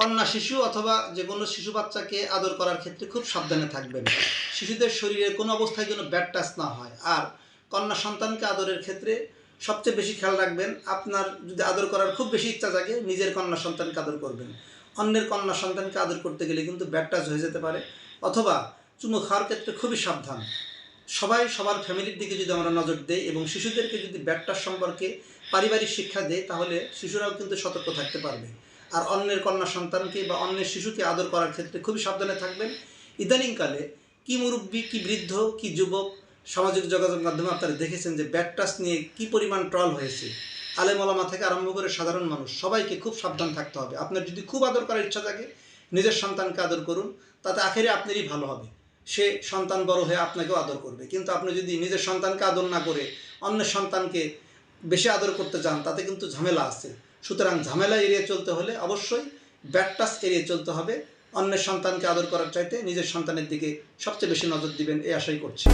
কন্যা শিশু অথবা যে কোনো শিশু বাচ্চাকে আদর করার ক্ষেত্রে খুব সাবধানে থাকবেন। শিশুদের শরীরে কোনো অবস্থায় যেন ব্যাড টাচ না হয়। আর কন্যা সন্তানকে আদরের ক্ষেত্রে সবচেয়ে বেশি খেয়াল রাখবেন, আপনার যদি আদর করার খুব বেশি ইচ্ছা থাকে নিজের কন্যা সন্তানকে আদর করবেন। অন্যের কন্যা সন্তানকে আদর করতে গেলে কিন্তু ব্যাড টাচ হয়ে যেতে পারে। অথবা চুমু খাওয়ার ক্ষেত্রে খুবই সাবধান। সবাই সবার ফ্যামিলির দিকে যদি আমরা নজর দেই এবং শিশুদেরকে যদি ব্যাড টাচ সম্পর্কে পারিবারিক শিক্ষা দেয় তাহলে শিশুরাও কিন্তু সতর্ক থাকতে পারবে। আর অন্যের কন্যা সন্তানকে বা অন্যের শিশুকে আদর করার ক্ষেত্রে খুবই সাবধানে থাকবেন। ইদানিংকালে কি মুরব্বী, কি বৃদ্ধ, কি যুবক সামাজিক যোগাযোগ মাধ্যমে আপনারা দেখেছেন যে ব্যাড টাচ নিয়ে কি পরিমাণ ট্রল হয়েছে? আলেমলামা থেকে আরম্ভ করে সাধারণ মানুষ সবাইকে খুব সাবধান থাকতে হবে। আপনার যদি খুব আদর করার ইচ্ছা থাকে, নিজের সন্তানকে আদর করুন, তাতে আখেরে আপনারই ভালো হবে। সে সন্তান বড় হয়ে আপনাকেও আদর করবে। কিন্তু আপনি যদি নিজের সন্তানকে আদর না করে অন্যের সন্তানকে বেশি আদর করতে চান, তাতে কিন্তু ঝামেলা আছে। সুতরাং ঝামেলা এড়িয়ে চলতে হলে অবশ্যই ব্যাটটাস এড়িয়ে চলতে হবে। অন্যের সন্তানকে আদর করার চাইতে নিজের সন্তানের দিকে সবচেয়ে বেশি নজর দিবেন, এই আশাই করছি।